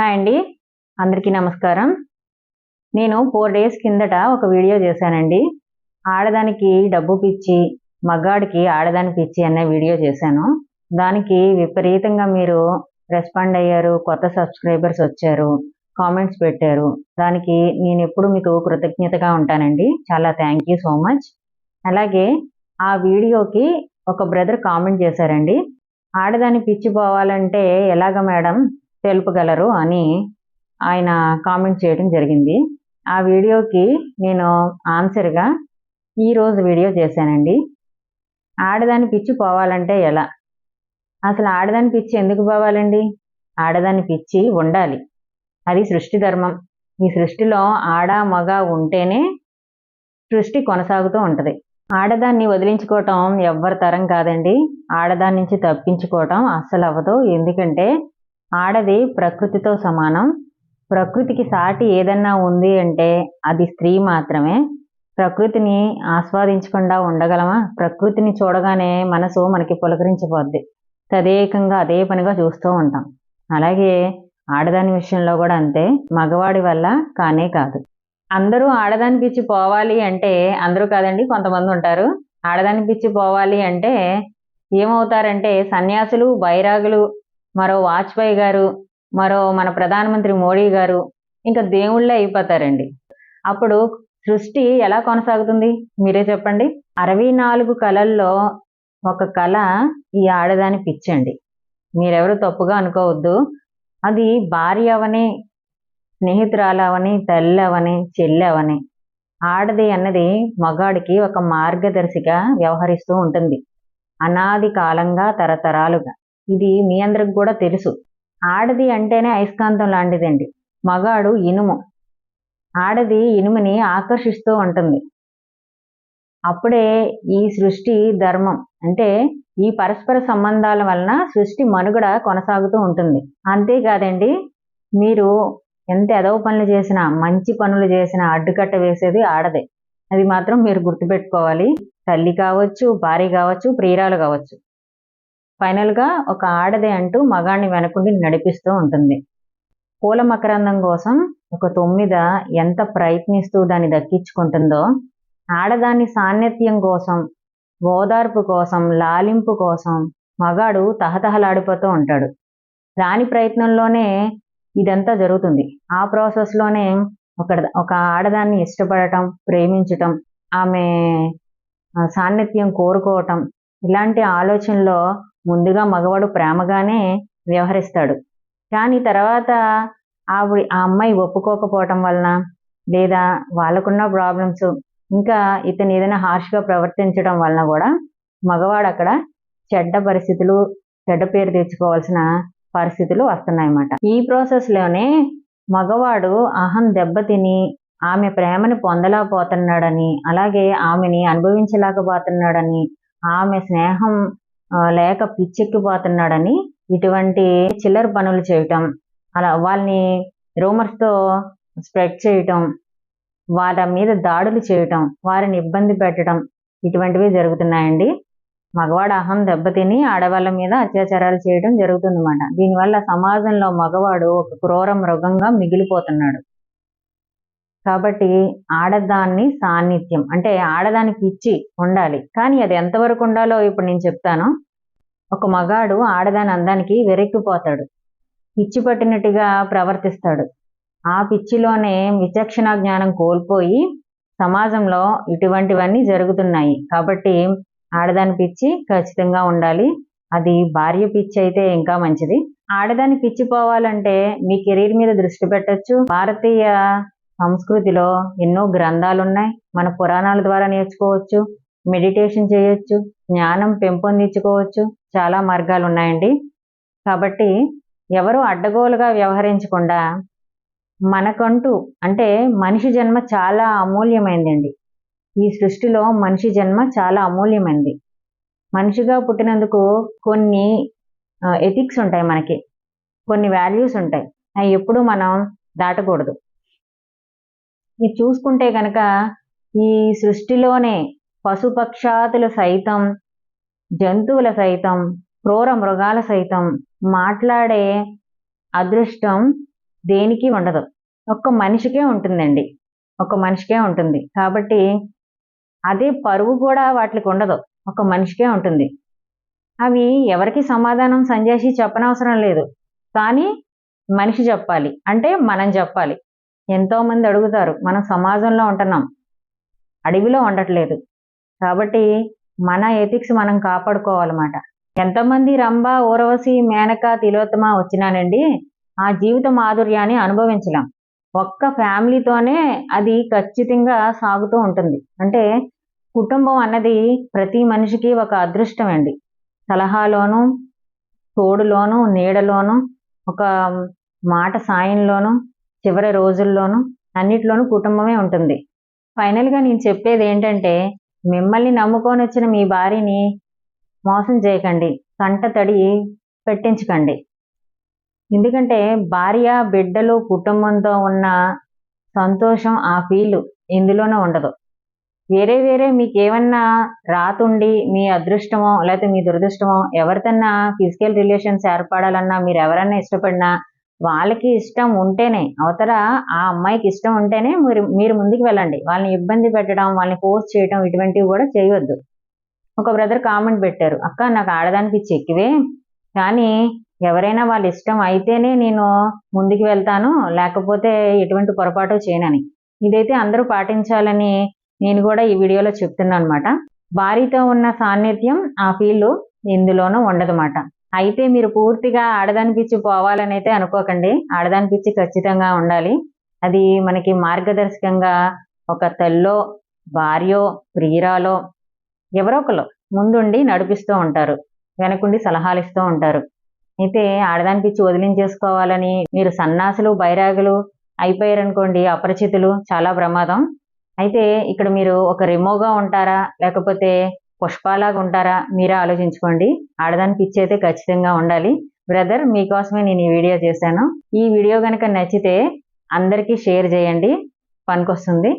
Hi అండి. అందరికీ నమస్కారం. నేను ఫోర్ డేస్ కిందట ఒక వీడియో చేశానండి. ఆడదానికి డబ్బు పిచ్చి మగాడికి ఆడదాని పిచ్చి అనే వీడియో చేశాను. దానికి విపరీతంగా మీరు రెస్పాండ్ అయ్యారు కొత్త సబ్స్క్రైబర్స్ వచ్చారు కామెంట్స్ పెట్టారు. దానికి నేను ఎప్పుడు మీకు కృతజ్ఞతగా ఉంటానండి. చాలా థ్యాంక్ యూ సో మచ్ అలాగే ఆ వీడియోకి ఒక బ్రదర్ కామెంట్ చేశారండి. ఆడదాని పిచ్చి పోవాలంటే ఎలాగ మేడం తెలుపగలరు అని ఆయన కామెంట్ చేయడం జరిగింది. ఆ వీడియోకి నేను ఆన్సర్గా ఈరోజు వీడియో చేశానండి. ఆడదాని పిచ్చి పోవాలంటే ఎలా? అసలు ఆడదాని పిచ్చి ఎందుకు పోవాలండి? ఆడదాని పిచ్చి ఉండాలి. అది సృష్టి ధర్మం. ఈ సృష్టిలో ఆడ మగ ఉంటేనే సృష్టి కొనసాగుతూ ఉంటుంది. ఆడదాన్ని వదిలించుకోవటం ఎవ్వరి తరం కాదండి. ఆడదాని నుంచి తప్పించుకోవటం అస్సలు అవ్వదు ఎందుకంటే ఆడది ప్రకృతితో సమానం. ప్రకృతికి సాటి ఏదన్నా ఉంది అంటే అది స్త్రీ మాత్రమే. ప్రకృతిని ఆస్వాదించకుండా ఉండగలమా? ప్రకృతిని చూడగానే మనసు మనకి పులకరించిపోద్ది. తదేకంగా అదే పనిగా చూస్తూ ఉంటాం. అలాగే ఆడదాని విషయంలో కూడా అంతే. మగవాడి వల్ల కానే కాదు. అందరూ ఆడదాని పిచ్చి పోవాలి అంటే అందరూ కాదండి కొంతమంది ఉంటారు. ఆడదాని పిచ్చి పోవాలి అంటే ఏమవుతారంటే సన్యాసులు బైరాగులు మరో వాజ్పేయి గారు మరో మన ప్రధానమంత్రి మోడీ గారు ఇంకా దేవుళ్ళే అయిపోతారండి. అప్పుడు సృష్టి ఎలా కొనసాగుతుంది? మీరే చెప్పండి. అరవై నాలుగు కళల్లో ఒక కళ ఈ ఆడదాని పిచ్చండి. మీరెవరు తప్పుగా అనుకోవద్దు. అది భార్య అవని స్నేహితురాలు అవని తల్లి అవని చెల్లి అవని ఆడది అన్నది మగాడికి ఒక మార్గదర్శిగా వ్యవహరిస్తూ ఉంటుంది. అనాది కాలంగా తరతరాలుగా. ఇది మీ అందరికి కూడా తెలుసు. ఆడది అంటేనే అయస్కాంతం లాంటిదండి. మగాడు ఇనుము. ఆడది ఇనుముని ఆకర్షిస్తూ ఉంటుంది. అప్పుడే ఈ సృష్టి ధర్మం అంటే ఈ పరస్పర సంబంధాల వలన సృష్టి మనుగడ కొనసాగుతూ ఉంటుంది. అంతేకాదండి మీరు ఎంత ఎదవ పనులు చేసినా మంచి పనులు చేసినా అడ్డుకట్ట వేసేది ఆడదే. అది మాత్రం మీరు గుర్తుపెట్టుకోవాలి. తల్లి కావచ్చు భార్య కావచ్చు ప్రియురాలు కావచ్చు. ఫైనల్గా ఒక ఆడదే అంటూ మగాణ్ణి వెనకుండి నడిపిస్తూ ఉంటుంది. పూల మకరందం కోసం ఒక తొమ్మిద ఎంత ప్రయత్నిస్తూ దాన్ని దక్కించుకుంటుందో ఆడదాని సాన్నిధ్యం కోసం ఓదార్పు కోసం లాలింపు కోసం మగాడు తహతహలాడిపోతూ ఉంటాడు. దాని ప్రయత్నంలోనే ఇదంతా జరుగుతుంది. ఆ ప్రాసెస్లోనే ఒక ఒక ఆడదాన్ని ఇష్టపడటం ప్రేమించటం ఆమె సాన్నిధ్యం కోరుకోవటం ఇలాంటి ఆలోచనలో ముందుగా మగవాడు ప్రేమగానే వ్యవహరిస్తాడు. కానీ తర్వాత ఆవిడ ఆ అమ్మాయి ఒప్పుకోకపోవటం వలన లేదా వాళ్ళకున్న ప్రాబ్లమ్స్ ఇంకా ఇతను ఏదైనా హార్ష్గా ప్రవర్తించడం వలన కూడా మగవాడు అక్కడ చెడ్డ పరిస్థితులు చెడ్డ పేరు తెచ్చుకోవాల్సిన పరిస్థితులు వస్తున్నాయన్నమాట. ఈ ప్రాసెస్లోనే మగవాడు అహం దెబ్బతిని ఆమె ప్రేమని పొందలేకపోతున్నాడని అలాగే ఆమెని అనుభవించలేకపోతున్నాడని ఆమె స్నేహం లేక పిచ్చెక్కిపోతున్నాడని ఇటువంటి చిల్లర పనులు చేయటం అలా వాళ్ళని రూమర్స్తో స్ప్రెడ్ చేయటం వాళ్ళ మీద దాడులు చేయటం వారిని ఇబ్బంది పెట్టడం ఇటువంటివి జరుగుతున్నాయండి. మగవాడు అహం దెబ్బతిని ఆడవాళ్ళ మీద అత్యాచారాలు చేయడం జరుగుతుందన్నమాట. దీనివల్ల సమాజంలో మగవాడు ఒక క్రూర మృగంగా మిగిలిపోతున్నాడు. కాబట్టి ఆడదాన్ని సాన్నిధ్యం అంటే ఆడదానికి పిచ్చి ఉండాలి. కానీ అది ఎంతవరకు ఉండాలో ఇప్పుడు నేను చెప్తాను. ఒక మగాడు ఆడదాని అందానికి వెరెక్కిపోతాడు. పిచ్చి పట్టినట్టుగా ప్రవర్తిస్తాడు. ఆ పిచ్చిలోనే విచక్షణ జ్ఞానం కోల్పోయి సమాజంలో ఇటువంటివన్నీ జరుగుతున్నాయి. కాబట్టి ఆడదాని పిచ్చి ఖచ్చితంగా ఉండాలి. అది భార్య పిచ్చి అయితే ఇంకా మంచిది. ఆడదాని పిచ్చి పోవాలంటే మీ కెరీర్ మీద దృష్టి పెట్టచ్చు. భారతీయ సంస్కృతిలో ఎన్నో గ్రంథాలు ఉన్నాయి మన పురాణాల ద్వారా నేర్చుకోవచ్చు మెడిటేషన్ చేయొచ్చు జ్ఞానం పెంపొందించుకోవచ్చు. చాలా మార్గాలు ఉన్నాయండి కాబట్టి ఎవరు అడ్డగోలుగా వ్యవహరించకుండా మనకంటూ అంటే మనిషి జన్మ చాలా అమూల్యమైందండి. ఈ సృష్టిలో మనిషి జన్మ చాలా అమూల్యమైంది. మనిషిగా పుట్టినందుకు కొన్ని ఎథిక్స్ ఉంటాయి మనకి. కొన్ని వాల్యూస్ ఉంటాయి. అవి ఎప్పుడూ మనం దాటకూడదు. ఇది చూసుకుంటే కనుక ఈ సృష్టిలోనే పశుపక్షాతుల సైతం జంతువుల సైతం క్రూర మృగాల సైతం మాట్లాడే అదృష్టం దేనికి ఉండదు. ఒక్క మనిషికే ఉంటుందండి. ఒక మనిషికే ఉంటుంది. కాబట్టి అదే పరువు కూడా వాటికి ఉండదు. ఒక మనిషికే ఉంటుంది. అవి ఎవరికి సమాధానం సంజేసి చెప్పనవసరం లేదు. కానీ మనిషి చెప్పాలి. అంటే మనం చెప్పాలి. ఎంతోమంది అడుగుతారు మనం సమాజంలో ఉంటున్నాం అడవిలో ఉండట్లేదు. కాబట్టి మన ఎథిక్స్ మనం కాపాడుకోవాలన్నమాట. ఎంతమంది రంభ ఊరవసి మేనక తిలోత్తమ వచ్చినానండి ఆ జీవిత మాధుర్యాన్ని అనుభవించలేం. ఒక్క ఫ్యామిలీతోనే అది ఖచ్చితంగా సాగుతూ ఉంటుంది. అంటే కుటుంబం అన్నది ప్రతి మనిషికి ఒక అదృష్టం అండి. సలహాలోను తోడులోను నీడలోను ఒక మాట సాయంలోను చివరి రోజుల్లోనూ అన్నిట్లోనూ కుటుంబమే ఉంటుంది. ఫైనల్గా నేను చెప్పేది ఏంటంటే మిమ్మల్ని నమ్ముకొని వచ్చిన మీ భార్యని మోసం చేయకండి. కంట తడి పెట్టించకండి. ఎందుకంటే భార్య బిడ్డలు కుటుంబంతో ఉన్న సంతోషం ఆ ఫీల్ ఇందులోనే ఉండదు. వేరే వేరే మీకు ఏమన్నా రాతుండి మీ అదృష్టమో లేకపోతే మీ దురదృష్టమో ఎవరితన్నా ఫిజికల్ రిలేషన్స్ ఏర్పడాలన్నా మీరు ఎవరన్నా ఇష్టపడినా వాళ్ళకి ఇష్టం ఉంటేనే అవతల ఆ అమ్మాయికి ఇష్టం ఉంటేనే మీరు మీరు ముందుకు వెళ్ళండి. వాళ్ళని ఇబ్బంది పెట్టడం వాళ్ళని ఫోర్స్ చేయడం ఇటువంటివి కూడా చేయవద్దు ఒక బ్రదర్ కామెంట్ పెట్టారు అక్క నాకు ఆడదానికి చెక్కివే కానీ ఎవరైనా వాళ్ళ ఇష్టం అయితేనే నేను ముందుకు వెళ్తాను లేకపోతే ఎటువంటి పొరపాటు చేయనని. ఇదైతే అందరూ పాటించాలని నేను కూడా ఈ వీడియోలో చెప్తున్నాను అనమాట భార్యతో ఉన్న సాన్నిధ్యం ఆ ఫీల్ ఇందులోనూ ఉండదన్నమాట. అయితే మీరు పూర్తిగా ఆడదాని పిచ్చి పోవాలని అయితే అనుకోకండి. ఆడదాని పిచ్చి ఖచ్చితంగా ఉండాలి. అది మనకి మార్గదర్శకంగా ఒక తల్లో భార్యో ప్రియురాలో ఎవరో ఒకరు ముందుండి నడిపిస్తూ ఉంటారు. వెనకుండి సలహాలు ఇస్తూ ఉంటారు. అయితే ఆడదాని పిచ్చి వదిలించేసుకోవాలని మీరు సన్నాసులు బైరాగులు అయిపోయారనుకోండి అపరిచితులు చాలా ప్రమాదం. అయితే ఇక్కడ మీరు ఒక రిమోగా ఉంటారా? లేకపోతే పుష్పాలాగా ఉంటారా మీరే ఆలోచించుకోండి. ఆడదాని పిచ్చి అయితే ఖచ్చితంగా ఉండాలి. బ్రదర్ మీకోసమే నేను ఈ వీడియో చేశాను. ఈ వీడియో కనుక నచ్చితే అందరికీ షేర్ చేయండి. పనికొస్తుంది.